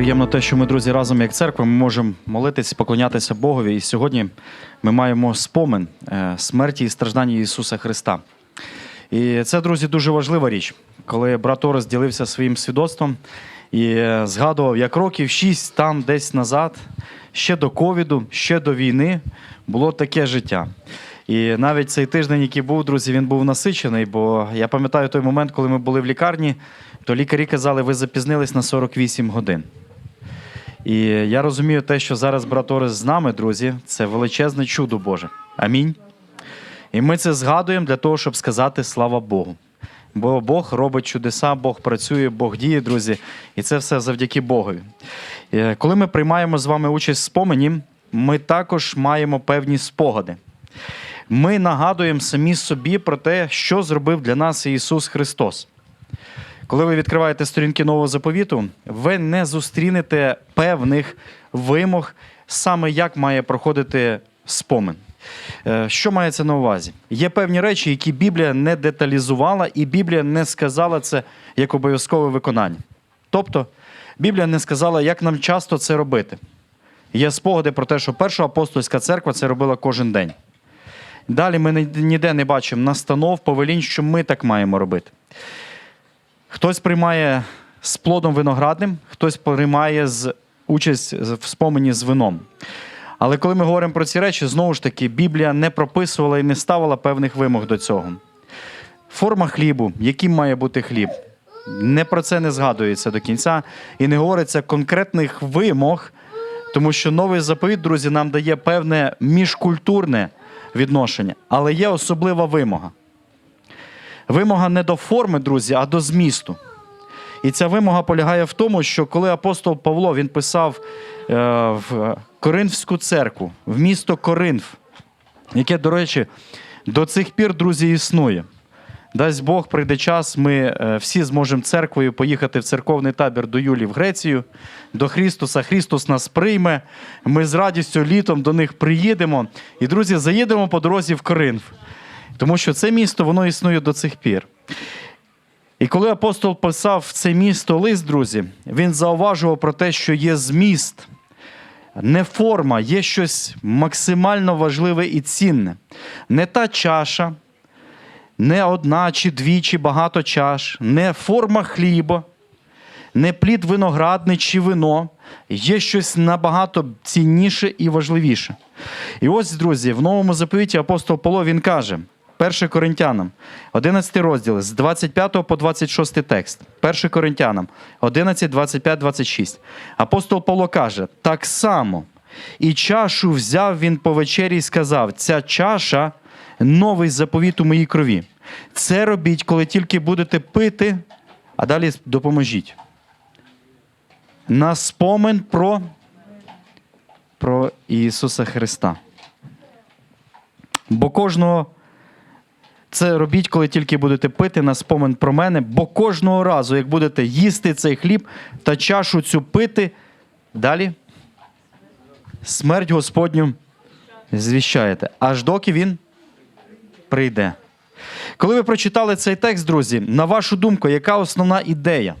Приємно те, що ми, друзі, разом як церква, ми можемо молитись, поклонятися Богові. І сьогодні ми маємо спомин е, смерті і страждання Ісуса Христа. І це, друзі, дуже важлива річ, коли брат Орес ділився своїм свідоцтвом і е, згадував, як років шість там десь назад, ще до ковіду, ще до війни було таке життя. І навіть цей тиждень, який був, друзі, він був насичений, бо я пам'ятаю той момент, коли ми були в лікарні, то лікарі казали, ви запізнились на 48 годин. І я розумію те, що зараз брат Орес з нами, друзі, це величезне чудо Боже. Амінь. І ми це згадуємо для того, щоб сказати слава Богу. Бо Бог робить чудеса, Бог працює, Бог діє, друзі, і це все завдяки Богові. Е, Коли ми приймаємо з вами участь в спомені, ми також маємо певні спогади. Ми нагадуємо самі собі про те, що зробив для нас Ісус Христос. Коли ви відкриваєте сторінки нового заповіту, ви не зустрінете певних вимог, саме як має проходити спомин. Е, Що мається на увазі? Є певні речі, які Біблія не деталізувала, і Біблія не сказала це як обов'язкове виконання. Тобто, Біблія не сказала, як нам часто це робити. Є спогади про те, що перша апостольська церква це робила кожен день. Далі ми ніде не бачимо настанов, повелінь, що ми так маємо робити. Хтось приймає з плодом виноградним, хтось приймає з участь в спомені з вином. Але коли ми говоримо про ці речі, знову ж таки, Біблія не прописувала і не ставила певних вимог до цього. Форма хлібу, яким має бути хліб, не про це не згадується до кінця і не говориться конкретних вимог, тому що новий заповіт, друзі, нам дає певне міжкультурне відношення, але є особлива вимога. Вимога не до форми, друзі, а до змісту. І ця вимога полягає в тому, що коли апостол Павло він писав е, в Коринфську церкву, в місто Коринф, яке, до речі, до цих пір, друзі, існує. Дасть Бог, прийде час, ми е, всі зможемо церквою поїхати в церковний табір до Юлі в Грецію, до Христуса. Христос нас прийме. Ми з радістю літом до них приїдемо. І, друзі, заїдемо по дорозі в Коринф. Тому що це місто воно існує до цих пір. І коли апостол писав це місто лист, друзі, він зауважував про те, що є зміст, не форма, є щось максимально важливе і цінне. Не та чаша, не одна чи дві, чи багато чаш, не форма хліба, не плід виноградний чи вино. Є щось набагато цінніше і важливіше. І ось, друзі, в новому заповіті апостол Павло він каже, 1 Коринтянам, 11 розділ, з 25 по 26 текст. 1 Коринтянам, 11, 25, 26. Апостол Павло каже: так само. І чашу взяв він по вечері і сказав: ця чаша новий заповіт у моїй крові. Це робіть, коли тільки будете пити, а далі допоможіть. На спомин про, про Ісуса Христа. Бо кожного це робіть, коли тільки будете пити на спомин про мене, бо кожного разу, як будете їсти цей хліб та чашу цю пити, далі смерть Господню звіщаєте, аж доки він прийде. Коли ви прочитали цей текст, друзі, на вашу думку, яка основна ідея?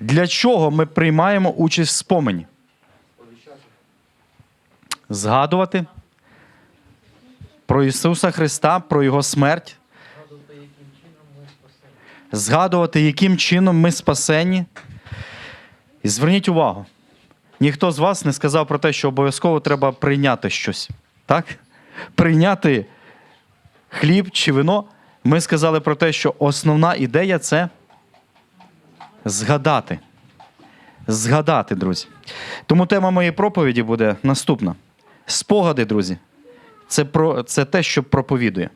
Для чого ми приймаємо участь в спомені? Згадувати про Ісуса Христа, про Його смерть. Згадувати, яким чином ми спасені. І зверніть увагу, ніхто з вас не сказав про те, що обов'язково треба прийняти щось. Так? Прийняти хліб чи вино. Ми сказали про те, що основна ідея це згадати. Згадати, друзі. Тому тема моєї проповіді буде наступна. Спогади, друзі. Це, про, це те, що проповідує.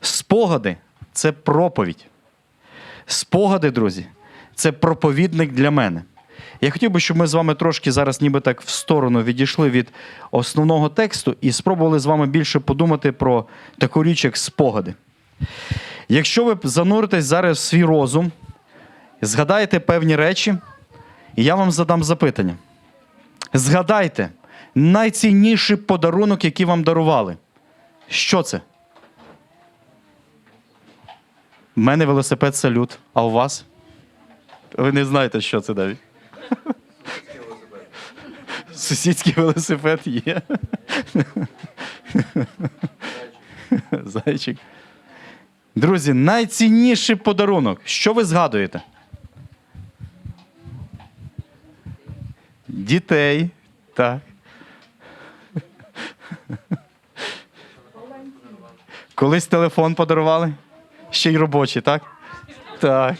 Спогади це проповідь. Спогади, друзі, це проповідник для мене. Я хотів би, щоб ми з вами трошки зараз ніби так в сторону відійшли від основного тексту і спробували з вами більше подумати про таку річ, як спогади. Якщо ви зануритесь зараз в свій розум, згадаєте певні речі, і я вам задам запитання. Згадайте найцінніший подарунок, який вам дарували. Що це? У мене велосипед салют. А у вас? Ви не знаєте, що це навіть. Сусідський велосипед є. Зайчик. Друзі, найцінніший подарунок. Що ви згадуєте? Дітей. Так. Колись телефон подарували? Ще й робочий, так? Так.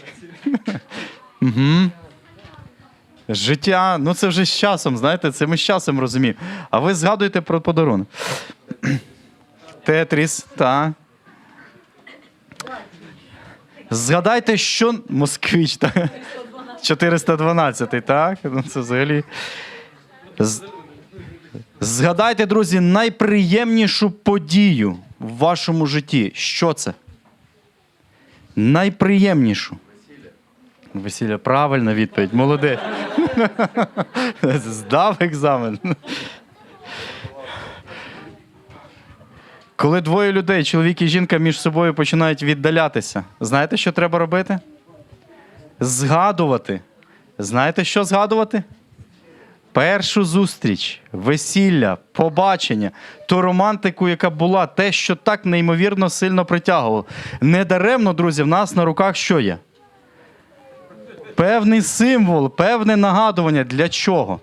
Угу. Життя, ну це вже з часом, знаєте, це ми з часом розуміємо. А ви згадуєте про подарунок. Тетріс, так. Згадайте, що. Москвич, так. 412, так? Ну, це взагалі. Згадайте, друзі, найприємнішу подію в вашому житті. Що це? Найприємнішу. Весілля, правильна відповідь. Молодець. Здав екзамен. Коли двоє людей, чоловік і жінка, між собою починають віддалятися, знаєте, що треба робити? Згадувати. Знаєте, що згадувати? Першу зустріч, весілля, побачення, ту романтику, яка була, те, що так неймовірно сильно притягувало. Недаремно, друзі, в нас на руках що є? Певний символ, певне нагадування для чого?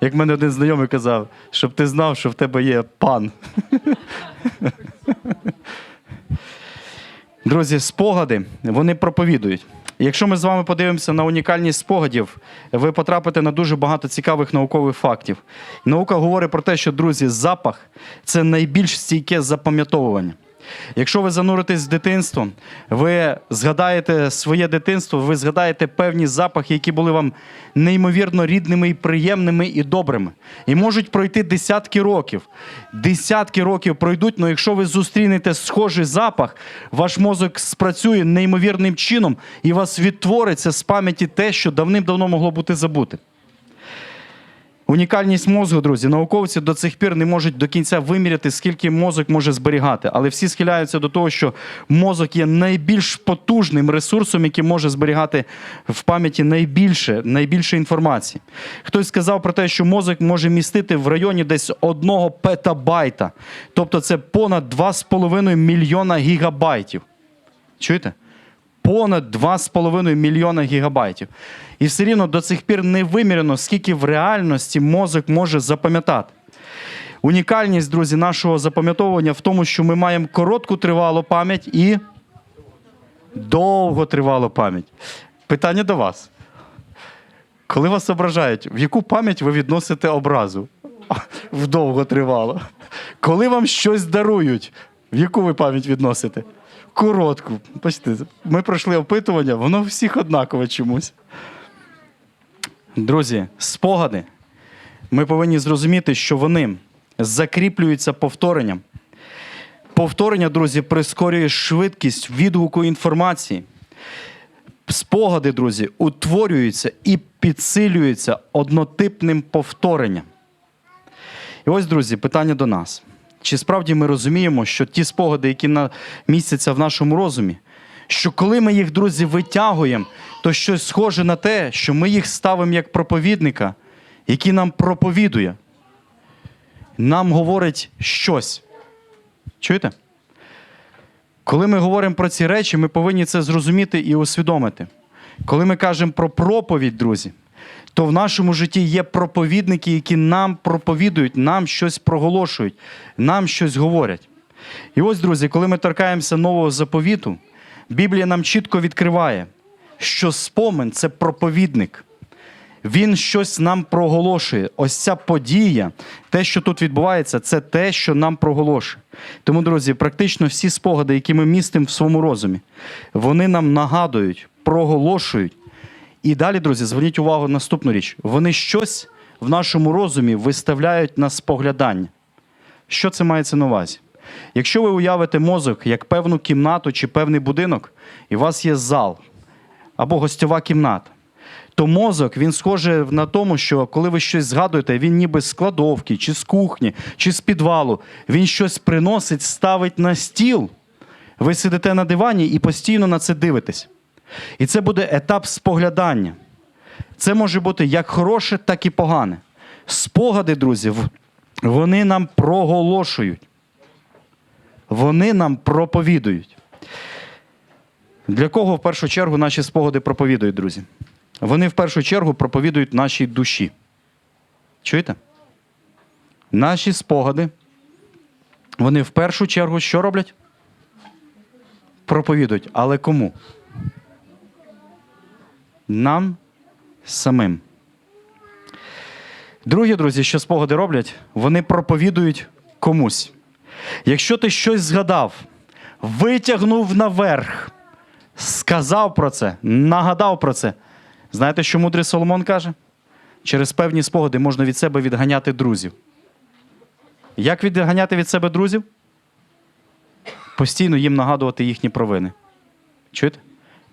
Як мене один знайомий казав, щоб ти знав, що в тебе є пан. Друзі, спогади вони проповідують. Якщо ми з вами подивимося на унікальність спогадів, ви потрапите на дуже багато цікавих наукових фактів. Наука говорить про те, що, друзі, запах це найбільш стійке запам'ятовування. Якщо ви зануритесь в дитинство, ви згадаєте своє дитинство, ви згадаєте певні запахи, які були вам неймовірно рідними і приємними і добрими. І можуть пройти десятки років. Десятки років пройдуть, але якщо ви зустрінете схожий запах, ваш мозок спрацює неймовірним чином і вас відтвориться з пам'яті те, що давним-давно могло бути забути. Унікальність мозку, друзі, науковці до цих пір не можуть до кінця виміряти, скільки мозок може зберігати. Але всі схиляються до того, що мозок є найбільш потужним ресурсом, який може зберігати в пам'яті найбільше, найбільше інформації. Хтось сказав про те, що мозок може містити в районі десь одного петабайта. Тобто це понад 2,5 мільйона гігабайтів. Чуєте? Понад 2,5 мільйона гігабайтів. І все рівно до цих пір не виміряно, скільки в реальності мозок може запам'ятати. Унікальність, друзі, нашого запам'ятовування в тому, що ми маємо коротку тривалу пам'ять і довготривалу пам'ять. Питання до вас. Коли вас ображають, в яку пам'ять ви відносите образу? В довготривалу. Коли вам щось дарують, в яку ви пам'ять відносите? Коротку. Бачите, ми пройшли опитування, воно всіх однакове чомусь. Друзі, спогади. Ми повинні зрозуміти, що вони закріплюються повторенням. Повторення, друзі, прискорює швидкість відгуку інформації. Спогади, друзі, утворюються і підсилюються однотипним повторенням. І ось, друзі, питання до нас. Чи справді ми розуміємо, що ті спогади, які містяться в нашому розумі, що коли ми їх, друзі, витягуємо, то щось схоже на те, що ми їх ставимо як проповідника, який нам проповідує, нам говорить щось. Чуєте? Коли ми говоримо про ці речі, ми повинні це зрозуміти і усвідомити. Коли ми кажемо про проповідь, друзі, то в нашому житті є проповідники, які нам проповідують, нам щось проголошують, нам щось говорять. І ось, друзі, коли ми торкаємося нового заповіту, Біблія нам чітко відкриває, що спомин це проповідник. Він щось нам проголошує. Ось ця подія, те, що тут відбувається, це те, що нам проголошує. Тому, друзі, практично всі спогади, які ми містимо в своєму розумі, вони нам нагадують, проголошують. І далі, друзі, зверніть увагу на наступну річ. Вони щось в нашому розумі виставляють на споглядання. Що це мається на увазі? Якщо ви уявите мозок як певну кімнату чи певний будинок, і у вас є зал або гостьова кімната, то мозок він схоже на тому, що коли ви щось згадуєте, він ніби з кладовки, чи з кухні, чи з підвалу, він щось приносить, ставить на стіл. Ви сидите на дивані і постійно на це дивитесь. І це буде етап споглядання. Це може бути як хороше, так і погане. Спогади, друзі, вони нам проголошують. Вони нам проповідують. Для кого в першу чергу наші спогади проповідують, друзі? Вони в першу чергу проповідують нашій душі. Чуєте? Наші спогади, вони в першу чергу що роблять? Проповідують. Але кому? Нам самим. Друге, друзі, що спогади роблять, вони проповідують комусь. Якщо ти щось згадав, витягнув наверх, сказав про це, нагадав про це. Знаєте, що мудрий Соломон каже? Через певні спогади можна від себе відганяти друзів. Як відганяти від себе друзів? Постійно їм нагадувати їхні провини. Чуєте?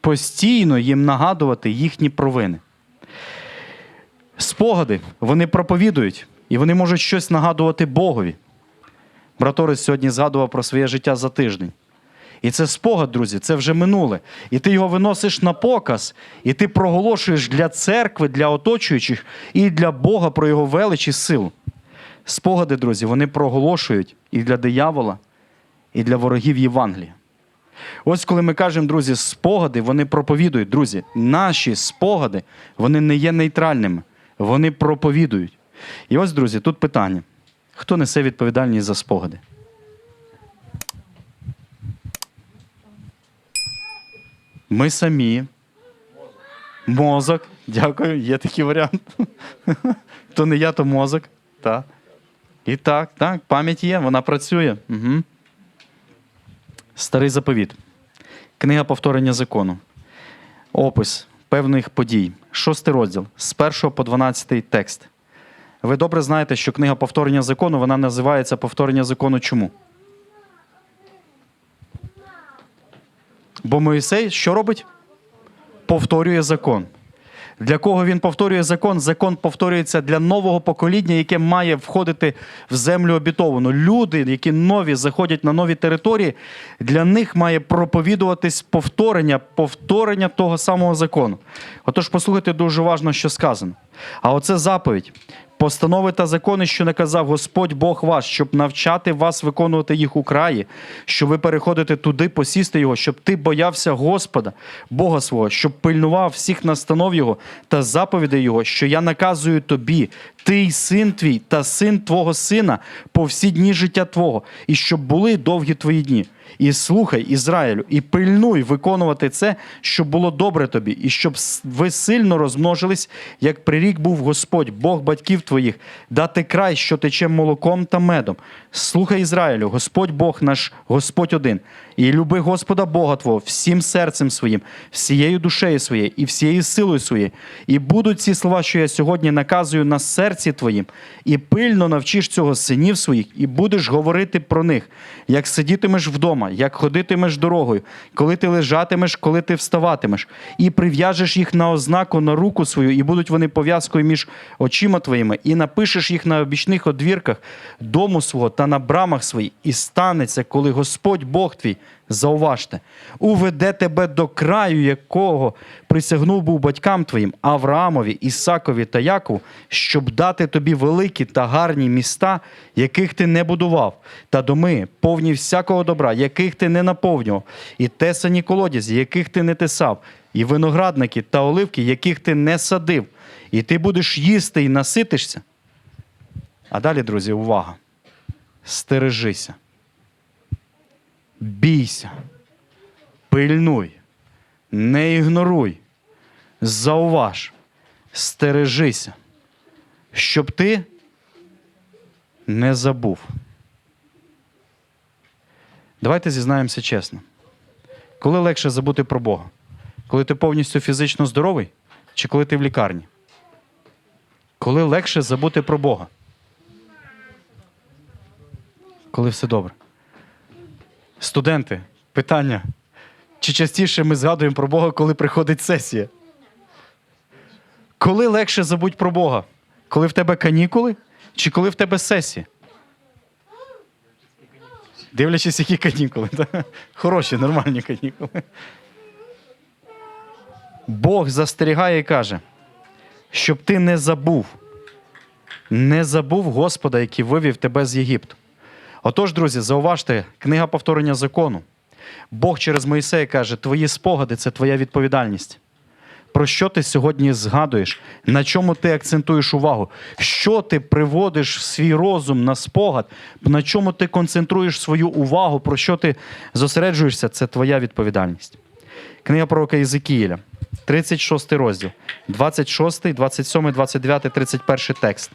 Постійно їм нагадувати їхні провини. Спогади вони проповідують, і вони можуть щось нагадувати Богові. Браторець сьогодні згадував про своє життя за тиждень. І це спогад, друзі, це вже минуле. І ти його виносиш на показ, і ти проголошуєш для церкви, для оточуючих і для Бога про його велич і силу. Спогади, друзі, вони проголошують і для диявола, і для ворогів Євангелія. Ось коли ми кажемо, друзі, спогади, вони проповідують. Друзі, наші спогади, вони не є нейтральними, вони проповідують. І ось, друзі, тут питання: хто несе відповідальність за спогади? Ми самі. Мозок. Дякую, є такий варіант. То не я, то мозок. Так. І так, так, пам'ять є, вона працює. Угу. Старий заповіт. Книга повторення закону. Опис певних подій. Шостий розділ з 1 по 12 текст. Ви добре знаєте, що книга повторення закону вона називається повторення закону чому? Бо Моїсей що робить? Повторює закон. Для кого він повторює закон? Закон повторюється для нового покоління, яке має входити в землю обітовану. Люди, які нові заходять на нові території, для них має проповідуватись повторення, повторення того самого закону. Отож, послухайте дуже уважно, що сказано. А оце заповідь. Постанови та закони, що наказав Господь Бог ваш, щоб навчати вас виконувати їх у краї, що ви переходите туди, посісти його, щоб ти боявся Господа, Бога свого, щоб пильнував всіх настанов Його та заповідей Його, що я наказую тобі, ти й син твій та син твого сина по всі дні життя твого, і щоб були довгі твої дні. І слухай, Ізраїлю, і пильнуй виконувати це, щоб було добре тобі, і щоб ви сильно розмножились, як прирік був Господь, Бог батьків твоїх, дати край, що тече молоком та медом. Слухай Ізраїлю, Господь Бог наш, Господь один. І люби Господа Бога Твого всім серцем своїм, всією душею своєю і всією силою своєю. І будуть ці слова, що я сьогодні наказую на серці твоїм, і пильно навчиш цього синів своїх, і будеш говорити про них, як сидітимеш вдома, як ходитимеш дорогою, коли ти лежатимеш, коли ти вставатимеш, і прив'яжеш їх на ознаку на руку свою, і будуть вони пов'язкою між очима твоїми, і напишеш їх на обічних одвірках дому свого та на брамах своїх, і станеться, коли Господь Бог твій. Зауважте, уведе тебе до краю, якого присягнув був батькам твоїм Авраамові, Ісакові та Якову, щоб дати тобі великі та гарні міста, яких ти не будував, та доми, повні всякого добра, яких ти не наповнював, і тесані колодязі, яких ти не тесав, і виноградники та оливки, яких ти не садив, і ти будеш їсти і наситишся. А далі, друзі, увага! Стережися. Бійся, пильнуй, не ігноруй, зауваж, стережися, щоб ти не забув. Давайте зізнаємося чесно. Коли легше забути про Бога? Коли ти повністю фізично здоровий, чи коли ти в лікарні? Коли легше забути про Бога? Коли все добре. Студенти, питання. Чи частіше ми згадуємо про Бога, коли приходить сесія? Коли легше забудь про Бога? Коли в тебе канікули чи коли в тебе сесія? Дивлячись, які канікули. та? Хороші, нормальні канікули. Бог застерігає і каже: щоб ти не забув, не забув Господа, який вивів тебе з Єгипту. Отож, друзі, зауважте, книга повторення закону. Бог через Моїсея каже: Твої спогади це твоя відповідальність. Про що ти сьогодні згадуєш? На чому ти акцентуєш увагу? Що ти приводиш в свій розум на спогад? На чому ти концентруєш свою увагу? Про що ти зосереджуєшся? Це твоя відповідальність. Книга пророка Єзекіїля, 36 розділ, 26, 27, 29, 31 текст.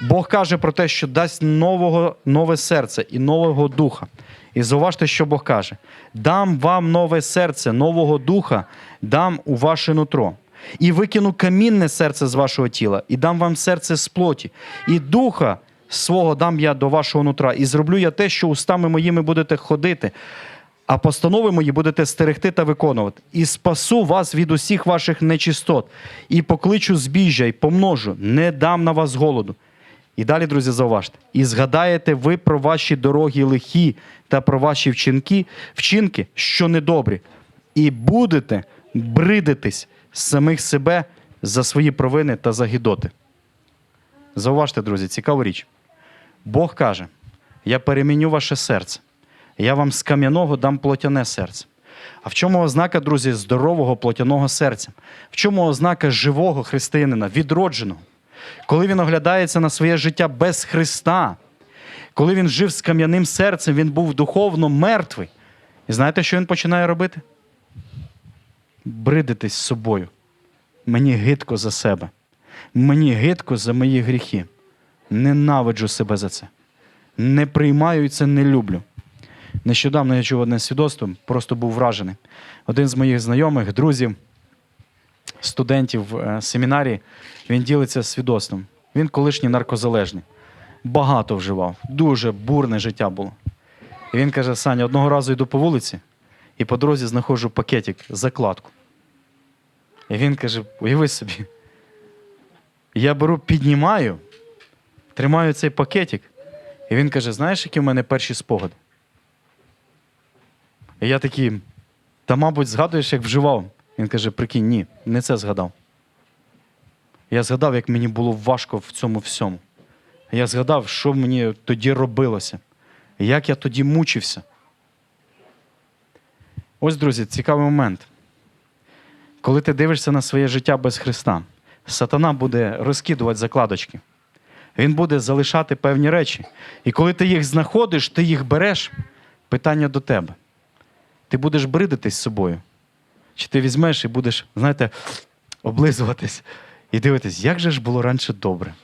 Бог каже про те, що дасть нового, нове серце і нового духа. І зауважте, що Бог каже: дам вам нове серце, нового духа, дам у ваше нутро. І викину камінне серце з вашого тіла, і дам вам серце з плоті, і духа свого дам я до вашого нутра, і зроблю я те, що устами моїми будете ходити, а постанови мої будете стерегти та виконувати. І спасу вас від усіх ваших нечистот, і покличу збіжжя, і помножу, не дам на вас голоду. І далі, друзі, зауважте, і згадаєте ви про ваші дороги лихі та про ваші вчинки, вчинки, що недобрі, і будете бридитись самих себе за свої провини та за гідоти. Зауважте, друзі, цікава річ. Бог каже: Я переміню ваше серце, я вам з кам'яного дам плотяне серце. А в чому ознака, друзі, здорового плотяного серця? В чому ознака живого християнина, відродженого? Коли він оглядається на своє життя без Христа, коли він жив з кам'яним серцем, він був духовно мертвий. І знаєте, що він починає робити? Бридитись з собою. Мені гидко за себе. Мені гидко за мої гріхи. Ненавиджу себе за це. Не приймаю і це не люблю. Нещодавно я чув одне свідоцтво, просто був вражений. Один з моїх знайомих, друзів, студентів е, семінарії, він ділиться свідоцтвом. Він колишній наркозалежний. Багато вживав, дуже бурне життя було. І він каже: Саня, одного разу йду по вулиці і по дорозі знаходжу пакетик, закладку. І він каже: уяви собі, я беру, піднімаю, тримаю цей пакетик, і він каже: знаєш, які в мене перші спогади? І я такий, та, мабуть, згадуєш, як вживав. Він каже: прикинь, ні, не це згадав. Я згадав, як мені було важко в цьому всьому. Я згадав, що мені тоді робилося, як я тоді мучився. Ось, друзі, цікавий момент. Коли ти дивишся на своє життя без Христа, сатана буде розкидувати закладочки. Він буде залишати певні речі. І коли ти їх знаходиш, ти їх береш, питання до тебе. Ти будеш бридитись з собою. Чи ти візьмеш і будеш, знаєте, облизуватись і дивитись, як же ж було раніше добре?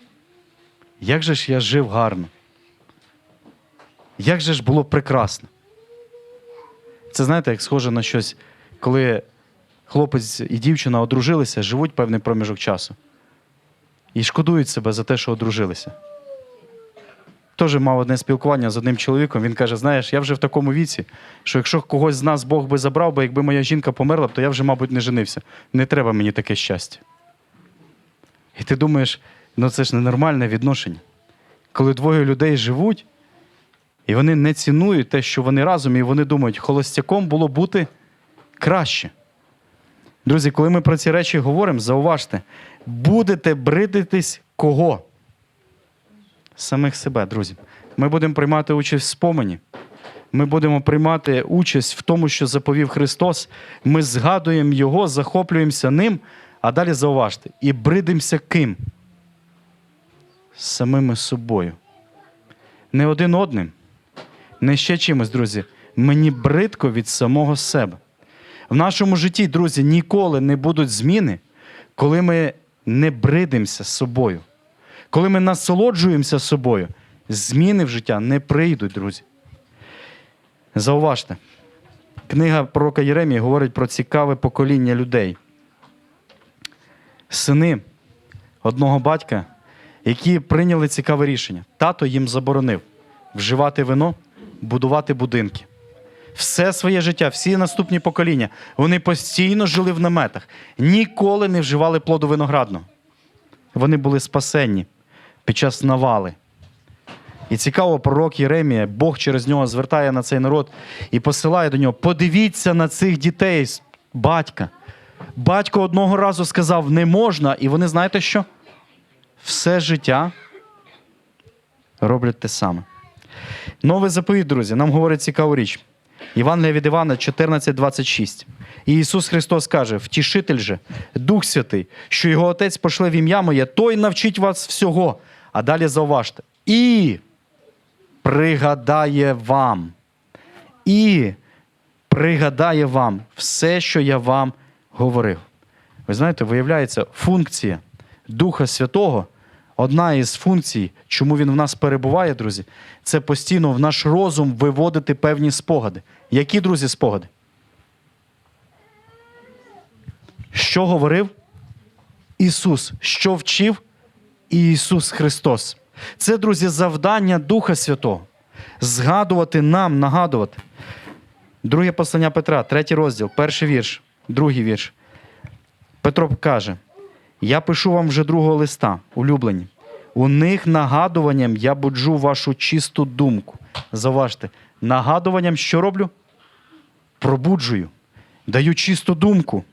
Як же ж я жив гарно? Як же ж було прекрасно? Це знаєте, як схоже на щось, коли хлопець і дівчина одружилися, живуть певний проміжок часу і шкодують себе за те, що одружилися. Теж мав одне спілкування з одним чоловіком. Він каже: знаєш, я вже в такому віці, що якщо когось з нас Бог би забрав, би, якби моя жінка померла, то я вже, мабуть, не женився. Не треба мені таке щастя. І ти думаєш, ну це ж ненормальне відношення. Коли двоє людей живуть, і вони не цінують те, що вони разом, і вони думають, холостяком було бути краще. Друзі, коли ми про ці речі говоримо, зауважте, будете бридитись кого? Самих себе, друзі. Ми будемо приймати участь в спомені. Ми будемо приймати участь в тому, що заповів Христос. Ми згадуємо Його, захоплюємося ним, а далі зауважте, і бридимося ким? Самими собою. Не один одним, не ще чимось, друзі. Мені бридко від самого себе. В нашому житті, друзі, ніколи не будуть зміни, коли ми не бридимося собою. Коли ми насолоджуємося собою, зміни в життя не прийдуть, друзі. Зауважте, книга пророка Єремії говорить про цікаве покоління людей. Сини одного батька, які прийняли цікаве рішення. Тато їм заборонив вживати вино, будувати будинки. Все своє життя, всі наступні покоління, вони постійно жили в наметах, ніколи не вживали плоду виноградного. Вони були спасенні під час навали. І цікаво, пророк Єремія, Бог через нього звертає на цей народ і посилає до нього: подивіться на цих дітей, батька, Батько одного разу сказав, не можна, і вони знаєте що? Все життя роблять те саме. Новий заповіт, друзі, нам говорить цікаву річ. Євангелія від Івана 14,26. І Ісус Христос каже: Втішитель же, Дух Святий, що його Отець пошле в ім'я моє, той навчить вас всього. А далі зауважте. І пригадає вам. І пригадає вам все, що я вам говорив. Ви знаєте, виявляється, функція Духа Святого, одна із функцій, чому він в нас перебуває, друзі, це постійно в наш розум виводити певні спогади. Які, друзі, спогади? Що говорив Ісус? Що вчив Ісус Христос? Це, друзі, завдання Духа Святого. Згадувати нам, нагадувати. Друге послання Петра, третій розділ, перший вірш, другий вірш. Петро каже: Я пишу вам вже другого листа, улюблені. У них нагадуванням я буджу вашу чисту думку. Заважте, нагадуванням що роблю? Пробуджую, даю чисту думку,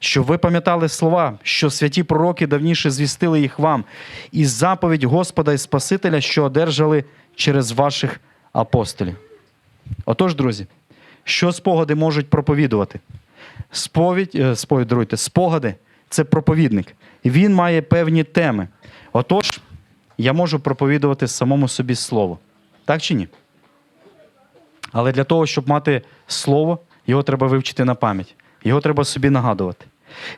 щоб ви пам'ятали слова, що святі пророки давніше звістили їх вам, і заповідь Господа і Спасителя, що одержали через ваших апостолів. Отож, друзі, що спогади можуть проповідувати? Сповідь, е, сповідь, даруйте, спогади це проповідник. Він має певні теми. Отож, я можу проповідувати самому собі слово. Так чи ні? Але для того, щоб мати слово, його треба вивчити на пам'ять. Його треба собі нагадувати.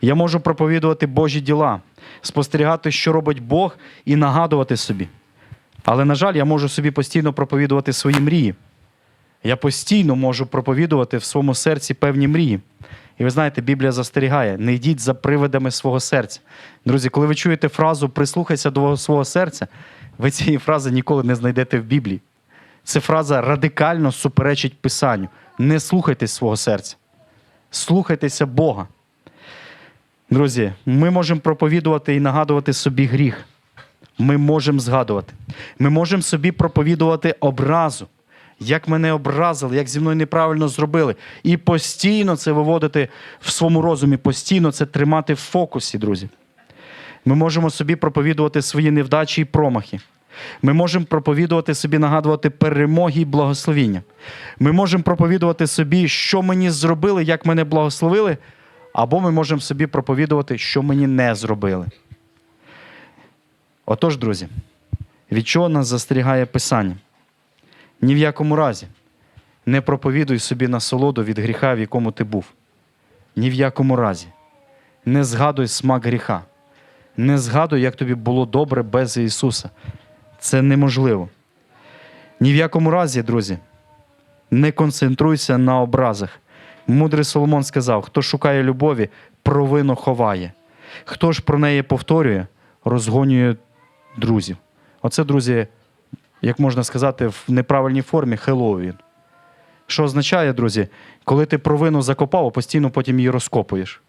Я можу проповідувати Божі діла, спостерігати, що робить Бог, і нагадувати собі. Але, на жаль, я можу собі постійно проповідувати свої мрії. Я постійно можу проповідувати в своєму серці певні мрії. І ви знаєте, Біблія застерігає: не йдіть за привидами свого серця. Друзі, коли ви чуєте фразу прислухайся до свого серця, ви цієї фрази ніколи не знайдете в Біблії. Ця фраза радикально суперечить Писанню. Не слухайтесь свого серця. Слухайтеся Бога. Друзі, ми можемо проповідувати і нагадувати собі гріх. Ми можемо згадувати. Ми можемо собі проповідувати образу, як мене образили, як зі мною неправильно зробили. І постійно це виводити в своєму розумі, постійно це тримати в фокусі, друзі. Ми можемо собі проповідувати свої невдачі і промахи. Ми можемо проповідувати собі, нагадувати перемоги і благословіння. Ми можемо проповідувати собі, що мені зробили, як мене благословили, або ми можемо собі проповідувати, що мені не зробили. Отож, друзі, від чого нас застерігає Писання? Ні в якому разі не проповідуй собі насолоду від гріха, в якому ти був. Ні в якому разі. Не згадуй смак гріха. Не згадуй, як тобі було добре без Ісуса. Це неможливо. Ні в якому разі, друзі, не концентруйся на образах. Мудрий Соломон сказав: хто шукає любові, провину ховає. Хто ж про неї повторює, розгонює друзів. Оце, друзі, як можна сказати, в неправильній формі Хеллоуін. Що означає, друзі, коли ти провину закопав, а постійно потім її розкопуєш.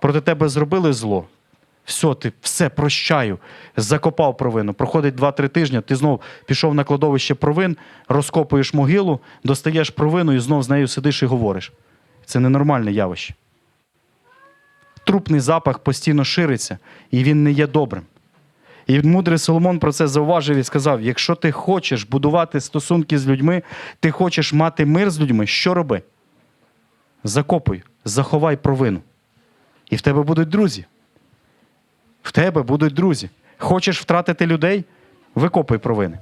Проти тебе зробили зло. Все, ти все прощаю, закопав провину. Проходить 2-3 тижні, ти знов пішов на кладовище провин, розкопуєш могилу, достаєш провину і знов з нею сидиш і говориш. Це ненормальне явище. Трупний запах постійно шириться, і він не є добрим. І мудрий Соломон про це зауважив і сказав: якщо ти хочеш будувати стосунки з людьми, ти хочеш мати мир з людьми, що роби? Закопуй, заховай провину. І в тебе будуть друзі. В тебе будуть друзі. Хочеш втратити людей? Викопуй провини.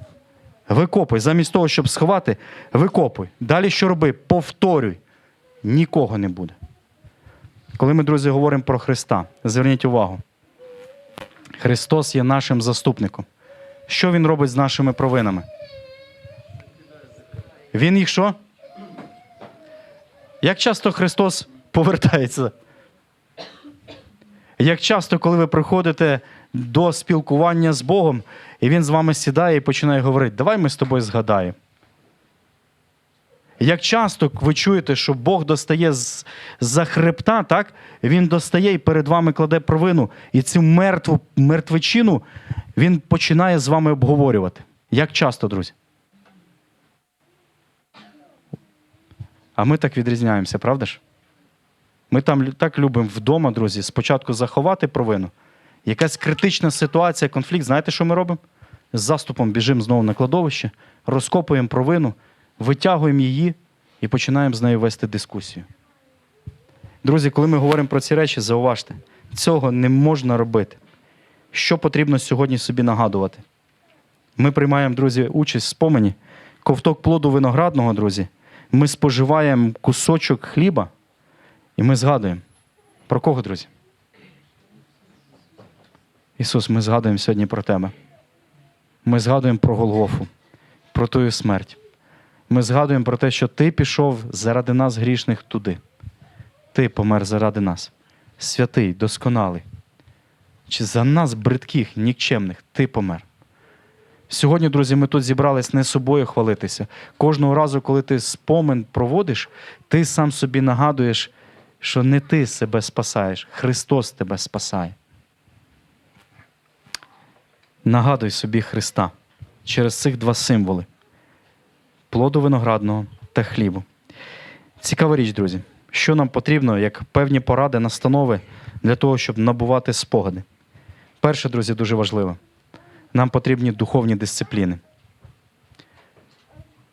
Викопуй. Замість того, щоб сховати, викопуй. Далі що роби? Повторюй. Нікого не буде. Коли ми, друзі, говоримо про Христа, зверніть увагу. Христос є нашим заступником. Що Він робить з нашими провинами? Він їх що? Як часто Христос повертається? Як часто, коли ви приходите до спілкування з Богом, і Він з вами сідає і починає говорити, давай ми з тобою згадаємо. Як часто ви чуєте, що Бог достає з- з-за хребта, так? Він достає і перед вами кладе провину, і цю мертву мертвечину він починає з вами обговорювати. Як часто, друзі? А ми так відрізняємося, правда ж? Ми там так любимо вдома, друзі, спочатку заховати провину. Якась критична ситуація, конфлікт. Знаєте, що ми робимо? З заступом біжимо знову на кладовище, розкопуємо провину, витягуємо її і починаємо з нею вести дискусію. Друзі, коли ми говоримо про ці речі, зауважте, цього не можна робити. Що потрібно сьогодні собі нагадувати? Ми приймаємо, друзі, участь в спомені. Ковток плоду виноградного, друзі. Ми споживаємо кусочок хліба, і ми згадуємо. Про кого, друзі? Ісус, ми згадуємо сьогодні про тебе. Ми згадуємо про Голгофу, про твою смерть. Ми згадуємо про те, що ти пішов заради нас грішних туди. Ти помер заради нас. Святий, досконалий. Чи за нас, бридких, нікчемних, ти помер. Сьогодні, друзі, ми тут зібрались не собою хвалитися. Кожного разу, коли ти спомин проводиш, ти сам собі нагадуєш, що не ти себе спасаєш, Христос тебе спасає. Нагадуй собі Христа через цих два символи плоду виноградного та хлібу. Цікава річ, друзі, що нам потрібно, як певні поради, настанови для того, щоб набувати спогади. Перше, друзі, дуже важливо. Нам потрібні духовні дисципліни.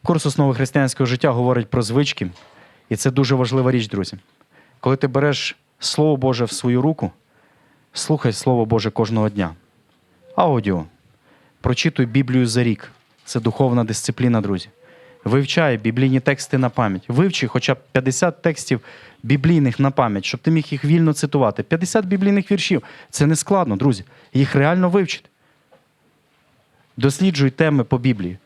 Курс основи християнського життя говорить про звички, і це дуже важлива річ, друзі. Коли ти береш Слово Боже в свою руку, слухай Слово Боже кожного дня. Аудіо. Прочитуй Біблію за рік. Це духовна дисципліна, друзі. Вивчай біблійні тексти на пам'ять. Вивчи хоча б 50 текстів біблійних на пам'ять, щоб ти міг їх вільно цитувати. 50 біблійних віршів. Це не складно, друзі. Їх реально вивчити. Досліджуй теми по Біблії.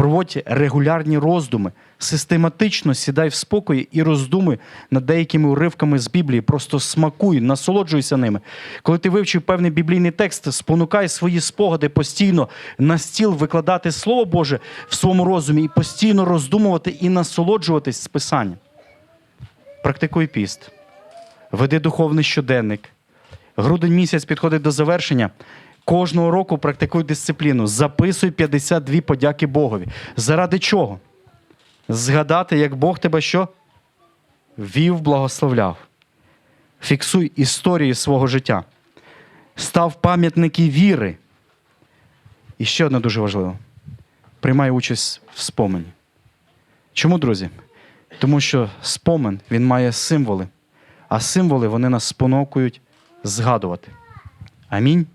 Проводь регулярні роздуми. Систематично сідай в спокої і роздумуй над деякими уривками з Біблії. Просто смакуй, насолоджуйся ними. Коли ти вивчив певний біблійний текст, спонукай свої спогади постійно на стіл викладати Слово Боже в своєму розумі і постійно роздумувати і насолоджуватись з Писанням. Практикуй піст, веди духовний щоденник. Грудень місяць підходить до завершення. Кожного року практикуй дисципліну. Записуй 52 подяки Богові. Заради чого? Згадати, як Бог тебе що? Вів, благословляв. Фіксуй історії свого життя. Став пам'ятники віри. І ще одне дуже важливо: приймай участь в спомені. Чому, друзі? Тому що спомин він має символи, а символи вони нас спонукують згадувати. Амінь.